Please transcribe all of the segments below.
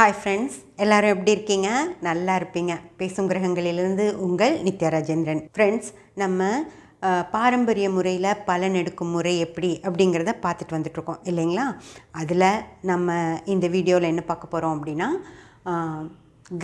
Hi friends எல்லாரும் எப்படி இருக்கீங்க? நல்லா இருப்பீங்க. பேசும் கிரகங்களிலிருந்து உங்கள் நித்யராஜேந்திரன். ஃப்ரெண்ட்ஸ் நம்ம பாரம்பரிய முறையில் பலன் எடுக்கும் முறை எப்படி அப்படிங்கிறத பார்த்துட்டு வந்துட்ருக்கோம் இல்லைங்களா? அதில் நம்ம இந்த வீடியோவில் என்ன பார்க்க போகிறோம் அப்படின்னா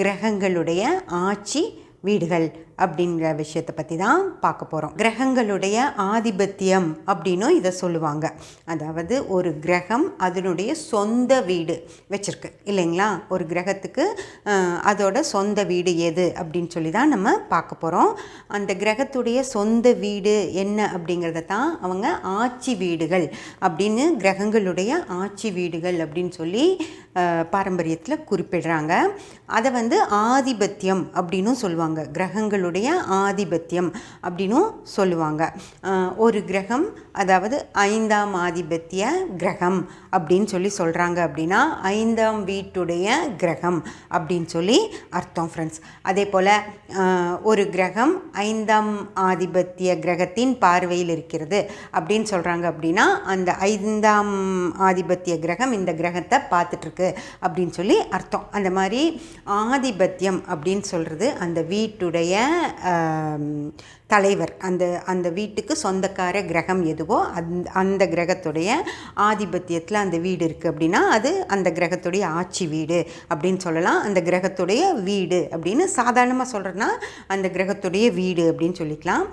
கிரகங்களுடைய ஆட்சி வீடுகள் அப்படிங்கிற விஷயத்தை பற்றி தான் பார்க்க போகிறோம் கிரகங்களுடைய ஆதிபத்தியம் அப்படின்னும் இதை சொல்லுவாங்க. அதாவது ஒரு கிரகம் அதனுடைய சொந்த வீடு வச்சுருக்கு. இல்லைங்களா? ஒரு கிரகத்துக்கு அதோட சொந்த வீடு எது அப்படின்னு சொல்லி தான் நம்ம பார்க்க போகிறோம் அந்த கிரகத்துடைய சொந்த வீடு என்ன அப்படிங்கிறத தான் அவங்க ஆட்சி வீடுகள் அப்படின்னு கிரகங்களுடைய ஆட்சி வீடுகள் அப்படின்னு சொல்லி பாரம்பரியத்தில் குறிப்பிடுறாங்க. அதை வந்து ஆதிபத்தியம் அப்படின்னும் சொல்லுவாங்க. கிரகங்களுடைய ஆதிபத்தியம் அப்படின்னும் சொல்லுவாங்க. ஒரு கிரகம் அதாவது ஐந்தாம் ஆதிபத்திய கிரகம் அப்படின்னு சொல்லி சொல்கிறாங்க அப்படின்னா ஐந்தாம் வீட்டுடைய கிரகம் அப்படின்னு சொல்லி அர்த்தம் ஃப்ரெண்ட்ஸ் அதே போல் ஒரு கிரகம் ஐந்தாம் ஆதிபத்திய கிரகத்தின் பார்வையில் இருக்கிறது அப்படின்னு சொல்கிறாங்க அப்படின்னா அந்த ஐந்தாம் ஆதிபத்திய கிரகம் இந்த கிரகத்தை பார்த்துட்ருக்கு அப்படின்னு சொல்லி அர்த்தம். அந்த மாதிரி ஆதிபத்தியம் அப்படின்னு சொல்கிறது அந்த வீட்டுடைய தலைவர். அந்த அந்த வீட்டுக்கு சொந்தக்கார கிரகம் எதுவோ அந்த அந்த கிரகத்துடைய ஆதிபத்தியத்தில் அந்த வீடு இருக்குது அப்படின்னா அது அந்த கிரகத்துடைய ஆட்சி வீடு அப்படின்னு சொல்லலாம். அந்த கிரகத்துடைய வீடு அப்படின்னு சாதாரணமாக சொல்கிறேன்னா அந்த கிரகத்துடைய வீடு அப்படின்னு சொல்லிக்கலாம்.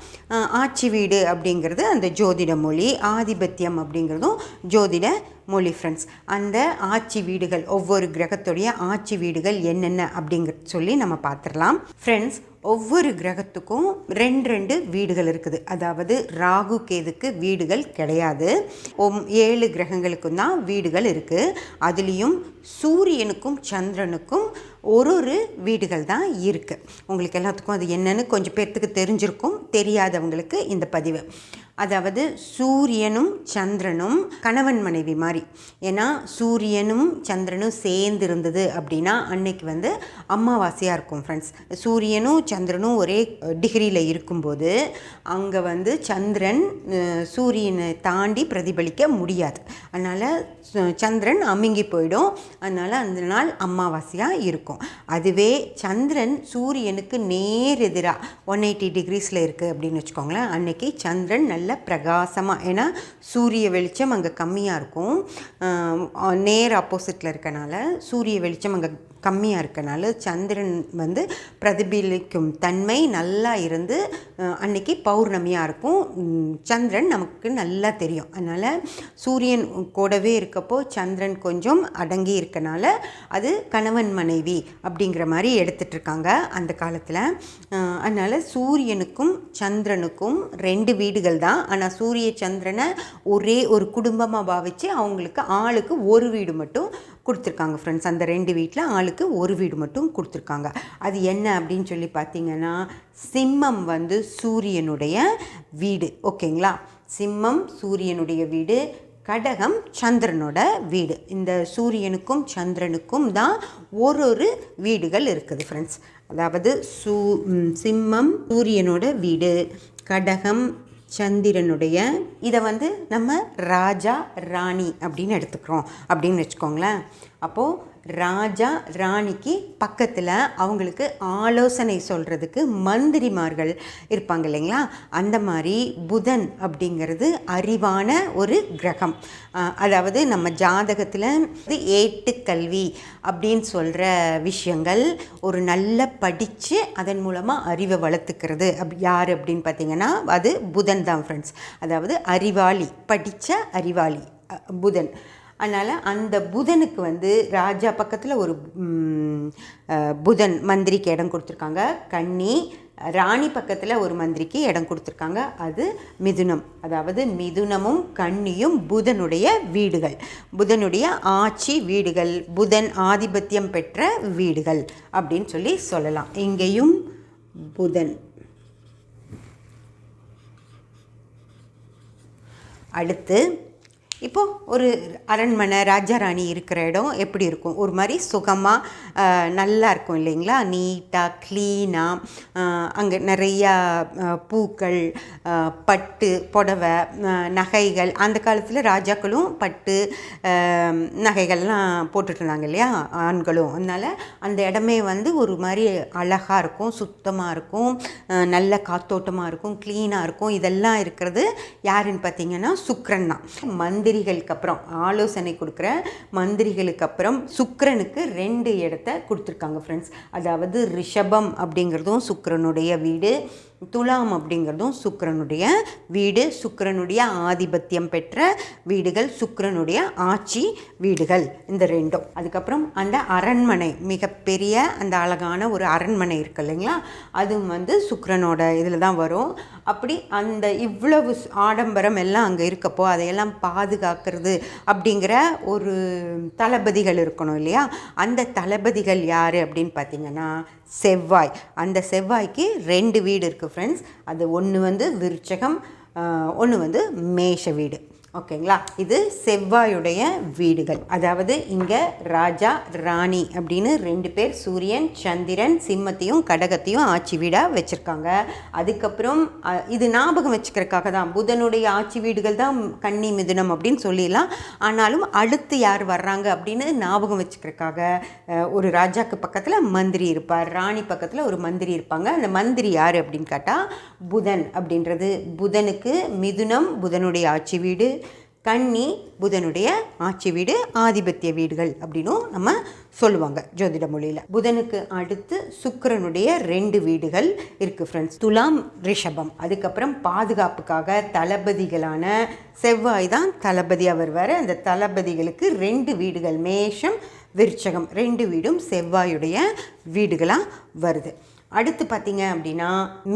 ஆட்சி வீடு அப்படிங்கிறது அந்த ஜோதிட மொழி ஆதிபத்தியம் அப்படிங்கிறதும் ஜோதிட மொழி ஃப்ரெண்ட்ஸ் அந்த ஆட்சி வீடுகள் ஒவ்வொரு கிரகத்துடைய ஆட்சி வீடுகள் என்னென்ன அப்படிங்கிற சொல்லி நம்ம பார்த்துடலாம். ஃப்ரெண்ட்ஸ் ஒவ்வொரு கிரகத்துக்கும் ரெண்டு ரெண்டு வீடுகள் இருக்குது. அதாவது ராகு கேதுக்கு வீடுகள் கிடையாது. ஒம் ஏழு கிரகங்களுக்கும் தான் வீடுகள் இருக்குது அதுலேயும் சூரியனுக்கும் சந்திரனுக்கும் ஒரு ஒரு வீடுகள் தான் இருக்குது உங்களுக்கு எல்லாத்துக்கும் அது என்னென்னு கொஞ்சம் பேர்த்துக்கு தெரிஞ்சிருக்கும் தெரியாதவங்களுக்கு இந்த பதிவு. அதாவது சூரியனும் சந்திரனும் கணவன் மனைவி மாதிரி. ஏன்னா சூரியனும் சந்திரனும் சேர்ந்து இருந்தது அப்படின்னா அன்னைக்கு வந்து அமாவாசையாக இருக்கும் ஃப்ரெண்ட்ஸ் சூரியனும் சந்திரனும் ஒரே டிகிரியில் இருக்கும்போது அங்கே வந்து சந்திரன் சூரியனை தாண்டி பிரதிபலிக்க முடியாது. அதனால் சந்திரன் அமுங்கி போயிடும். அதனால் அந்த நாள் அமாவாசையாக இருக்கும். அதுவே சந்திரன் சூரியனுக்கு நேர் எதிராக ஒன் எயிட்டி டிகிரிஸில் இருக்குது அப்படின்னு வச்சுக்கோங்களேன். அன்னைக்கு சந்திரன் நல்ல பிரகாசமாக ஏன்னா சூரிய வெளிச்சம் அங்கே கம்மியாக இருக்கும். நேர் ஆப்போசிட்டில் இருக்கனால சூரிய வெளிச்சம் அங்கே கம்மியாக இருக்கனால சந்திரன் வந்து பிரதிபலிக்கும் தன்மை நல்லா இருந்து அன்னைக்கு பௌர்ணமியாக இருக்கும். சந்திரன் நமக்கு நல்லா தெரியும். அதனால் சூரியன் கூடவே இருக்கப்போ சந்திரன் கொஞ்சம் அடங்கி இருக்கனால அது கணவன் மனைவி அப்படிங்கிற மாதிரி எடுத்துட்ருக்காங்க அந்த காலத்தில். அதனால் சூரியனுக்கும் சந்திரனுக்கும் ரெண்டு வீடுகள் தான். ஆனால் சூரிய சந்திரனை ஒரே ஒரு குடும்பமாக பாவித்து அவங்களுக்கு ஆளுக்கு ஒரு வீடு மட்டும் கொடுத்துருக்காங்க ஃப்ரெண்ட்ஸ் அந்த ரெண்டு வீட்டில் ஆளுக்கு ஒரு வீடு மட்டும் கொடுத்துருக்காங்க. அது என்ன அப்படின்னு சொல்லி பார்த்தீங்கன்னா சிம்மம் வந்து சூரியனுடைய வீடு. ஓகேங்களா? சிம்மம் சூரியனுடைய வீடு கடகம் சந்திரனோட வீடு. இந்த சூரியனுக்கும் சந்திரனுக்கும் தான் ஒரு ஒரு வீடுகள் இருக்குது ஃப்ரெண்ட்ஸ் அதாவது சூ சிம்மம் சூரியனோட வீடு கடகம் சந்திரனுடைய இதை வந்து நம்ம ராஜா ராணி அப்படின்னு எடுத்துக்கிறோம். அப்படின்னு வச்சுக்கோங்களேன். அப்போது ராஜா ராணிக்கு பக்கத்தில் அவங்களுக்கு ஆலோசனை சொல்கிறதுக்கு மந்திரிமார்கள் இருப்பாங்க இல்லைங்களா? அந்த மாதிரி புதன் அப்படிங்கிறது அறிவான ஒரு கிரகம். அதாவது நம்ம ஜாதகத்தில் இது ஏட்டுக்கல்வி அப்படின்னு சொல்கிற விஷயங்கள் ஒரு நல்ல படித்து அதன் மூலமாக அறிவை வளர்த்துக்கிறது. அப் யார் அப்படின்னு பார்த்தீங்கன்னா அது புதன் தான் ஃப்ரெண்ட்ஸ் அதாவது அறிவாளி படித்த அறிவாளி புதன். அதனால் அந்த புதனுக்கு வந்து ராஜா பக்கத்தில் ஒரு புதன் மந்திரிக்கு இடம் கொடுத்துருக்காங்க. கன்னி ராணி பக்கத்தில் ஒரு மந்திரிக்கு இடம் கொடுத்துருக்காங்க. அது மிதுனம். அதாவது மிதுனமும் கன்னியும் புதனுடைய வீடுகள். புதனுடைய ஆட்சி வீடுகள் புதன் ஆதிபத்தியம் பெற்ற வீடுகள் அப்படின்னு சொல்லி சொல்லலாம். இங்கேயும் புதன். அடுத்து இப்போது ஒரு அரண்மனை ராஜாராணி இருக்கிற இடம் எப்படி இருக்கும்? ஒரு மாதிரி சுகமாக நல்லா இருக்கும் இல்லைங்களா? நீட்டாக க்ளீனாக அங்கே நிறையா பூக்கள் பட்டு புடவை நகைகள். அந்த காலத்தில் ராஜாக்களும் பட்டு நகைகள்லாம் போட்டுட்ருந்தாங்க இல்லையா? ஆண்களும். அதனால் அந்த இடமே வந்து ஒரு மாதிரி அழகாக இருக்கும் சுத்தமாக இருக்கும் நல்ல காத்தோட்டமாக இருக்கும் க்ளீனாக இருக்கும். இதெல்லாம் இருக்கிறது யாருன்னு பார்த்தீங்கன்னா சுக்கிரன் தான். மந்திரிகளுக்கு அப்புறம் ஆலோசனை கொடுக்குற மந்திரிகளுக்கு அப்புறம் சுக்கரனுக்கு ரெண்டு இடத்த கொடுத்துருக்காங்க ஃப்ரெண்ட்ஸ் அதாவது ரிஷபம் அப்படிங்கிறதும் சுக்கரனுடைய வீடு. துலாம் அப்படிங்கிறதும் சுக்கரனுடைய வீடு சுக்கரனுடைய ஆதிபத்தியம் பெற்ற வீடுகள் சுக்கரனுடைய ஆட்சி வீடுகள் இந்த ரெண்டும். அதுக்கப்புறம் அந்த அரண்மனை மிகப்பெரிய அந்த அழகான ஒரு அரண்மனை இருக்கு இல்லைங்களா? அதுவும் வந்து சுக்கரனோட இதில் தான் வரும். அப்படி அந்த இவ்வளவு ஆடம்பரம் எல்லாம் அங்கே இருக்கப்போ அதையெல்லாம் பாதுகாக்கிறது அப்படிங்கிற ஒரு தளபதிகள் இருக்கணும் இல்லையா? அந்த தளபதிகள் யார் அப்படின்னு பார்த்தீங்கன்னா செவ்வாய். அந்த செவ்வாய்க்கு ரெண்டு வீடு இருக்குது ஃப்ரெண்ட்ஸ் அது ஒன்று வந்து விருச்சகம் ஒன்று வந்து மேஷ வீடு. ஓகேங்களா? இது செவ்வாயுடைய வீடுகள். அதாவது இங்கே ராஜா ராணி அப்படின்னு ரெண்டு பேர் சூரியன் சந்திரன் சிம்மத்தையும் கடகத்தையும் ஆட்சி வீடாக வச்சுருக்காங்க. அதுக்கப்புறம் இது ஞாபகம் வச்சுக்கிறதுக்காக தான். புதனுடைய ஆட்சி வீடுகள் தான் கன்னி மிதுனம் அப்படின்னு சொல்லிடலாம். ஆனாலும் அடுத்து யார் வர்றாங்க அப்படின்னு ஞாபகம் வச்சுக்கிறதுக்காக ஒரு ராஜாக்கு பக்கத்தில் மந்திரி இருப்பார். ராணி பக்கத்தில் ஒரு மந்திரி இருப்பாங்க. அந்த மந்திரி யார் அப்படின்னு கேட்டால் புதன் அப்படின்றது. புதனுக்கு மிதுனம் புதனுடைய ஆட்சி வீடு கன்னி புதனுடைய ஆட்சி வீடு ஆதிபத்திய வீடுகள் அப்படின்னும் நம்ம சொல்லுவாங்க ஜோதிட மொழியில். புதனுக்கு அடுத்து சுக்கரனுடைய ரெண்டு வீடுகள் இருக்குது ஃப்ரெண்ட்ஸ் துலாம் ரிஷபம். அதுக்கப்புறம் பாதுகாப்புக்காக தளபதிகளான செவ்வாய் தான் தளபதி அவர் வர அந்த தளபதிகளுக்கு ரெண்டு வீடுகள் மேஷம் விருச்சகம். ரெண்டு வீடும் செவ்வாயுடைய வீடுகளாக வருது. அடுத்து பார்த்தீங்க அப்படின்னா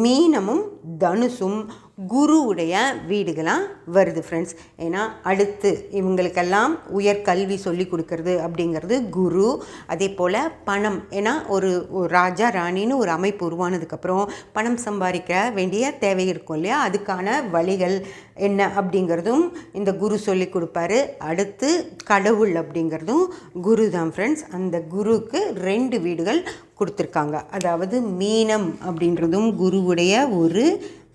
மீனமும் தனுசும் குருவுடைய வீடுகளாக வருது ஃப்ரெண்ட்ஸ் ஏன்னா அடுத்து இவங்களுக்கெல்லாம் உயர்கல்வி சொல்லி கொடுக்கறது அப்படிங்கிறது குரு. அதே போல் பணம். ஏன்னா ஒரு ஒரு ராஜா ராணின்னு ஒரு அமைப்பு உருவானதுக்கப்புறம் பணம் சம்பாதிக்க வேண்டிய தேவை இருக்கும் இல்லையா? அதுக்கான வழிகள் என்ன அப்படிங்கிறதும் இந்த குரு சொல்லி கொடுப்பாரு. அடுத்து கடவுள் அப்படிங்கிறதும் குரு தான் ஃப்ரெண்ட்ஸ் அந்த குருவுக்கு ரெண்டு வீடுகள் கொடுத்துருக்காங்க. அதாவது மீனம் அப்படின்றதும் குருவுடைய ஒரு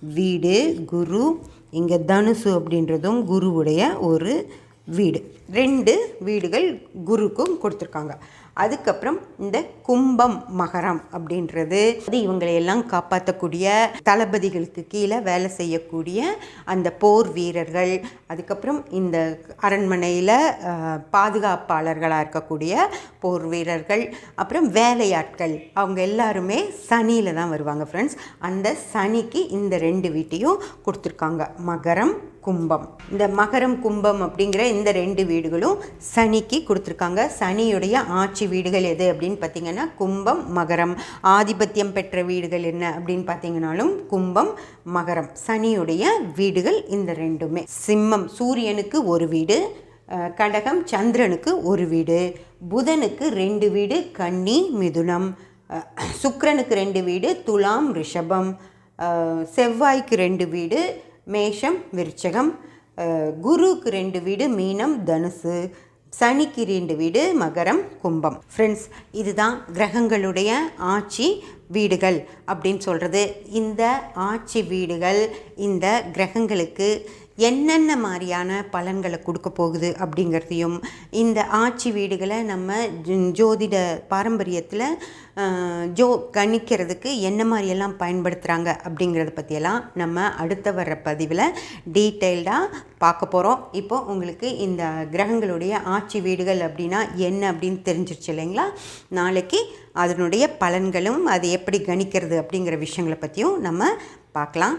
வீடு குரு இங்கே தனுசு அப்படின்றதும் குருவுடைய ஒரு வீடு. ரெண்டு வீடுகள் குருக்கும் கொடுத்துருக்காங்க. அதுக்கப்புறம் இந்த கும்பம் மகரம் அப்படின்றது. அது இவங்களை எல்லாம் காப்பாற்றக்கூடிய தளபதிகளுக்கு கீழே வேலை செய்யக்கூடிய அந்த போர் வீரர்கள். அதுக்கப்புறம் இந்த அரண்மனையில் பாதுகாப்பாளர்களாக இருக்கக்கூடிய போர் வீரர்கள். அப்புறம் வேலையாட்கள். அவங்க எல்லாருமே சனியில் தான் வருவாங்க ஃப்ரெண்ட்ஸ் அந்த சனிக்கு இந்த ரெண்டு வீட்டையும் கொடுத்துருக்காங்க. மகரம் கும்பம். இந்த மகரம் கும்பம் அப்படிங்கிற இந்த ரெண்டு வீடுகளும் சனிக்கு கொடுத்துருக்காங்க. சனியுடைய ஆட்சி வீடுகள் எது அப்படின்னு பார்த்தீங்கன்னா கும்பம் மகரம். ஆதிபத்தியம் பெற்ற வீடுகள் என்ன அப்படின்னு பார்த்தீங்கன்னாலும் கும்பம் மகரம். சனியுடைய வீடுகள் இந்த ரெண்டுமே. சிம்மம் சூரியனுக்கு ஒரு வீடு கடகம் சந்திரனுக்கு ஒரு வீடு புதனுக்கு ரெண்டு வீடு கன்னி மிதுனம். சுக்கரனுக்கு ரெண்டு வீடு துலாம் ரிஷபம். செவ்வாய்க்கு ரெண்டு வீடு மேஷம் விருச்சகம் குருக்கு குருவுக்கு ரெண்டு வீடு மீனம் தனுசு சனிக்கு ரெண்டு வீடு மகரம் கும்பம். ஃப்ரெண்ட்ஸ் இதுதான் கிரகங்களுடைய ஆட்சி வீடுகள் அப்படின்னு சொல்கிறது இந்த ஆட்சி வீடுகள் இந்த கிரகங்களுக்கு என்னென்ன மாதிரியான பலன்களை கொடுக்க போகுது அப்படிங்கிறதையும் இந்த ஆட்சி வீடுகளை நம்ம ஜோதிட பாரம்பரியத்தில் ஜோ கணிக்கிறதுக்கு என்ன மாதிரியெல்லாம் பயன்படுத்துகிறாங்க அப்படிங்கிறத பற்றியெல்லாம் நம்ம அடுத்த வர்ற பதிவில் டீட்டெயில்டாக பார்க்க போகிறோம் இப்போ உங்களுக்கு இந்த கிரகங்களுடைய ஆட்சி வீடுகள் அப்படின்னா என்ன அப்படின்னு தெரிஞ்சிருச்சு இல்லைங்களா? நாளைக்கு அதனுடைய பலன்களும் அது எப்படி கணிக்கிறது அப்படிங்கிற விஷயங்களை பற்றியும் நம்ம பார்க்கலாம்.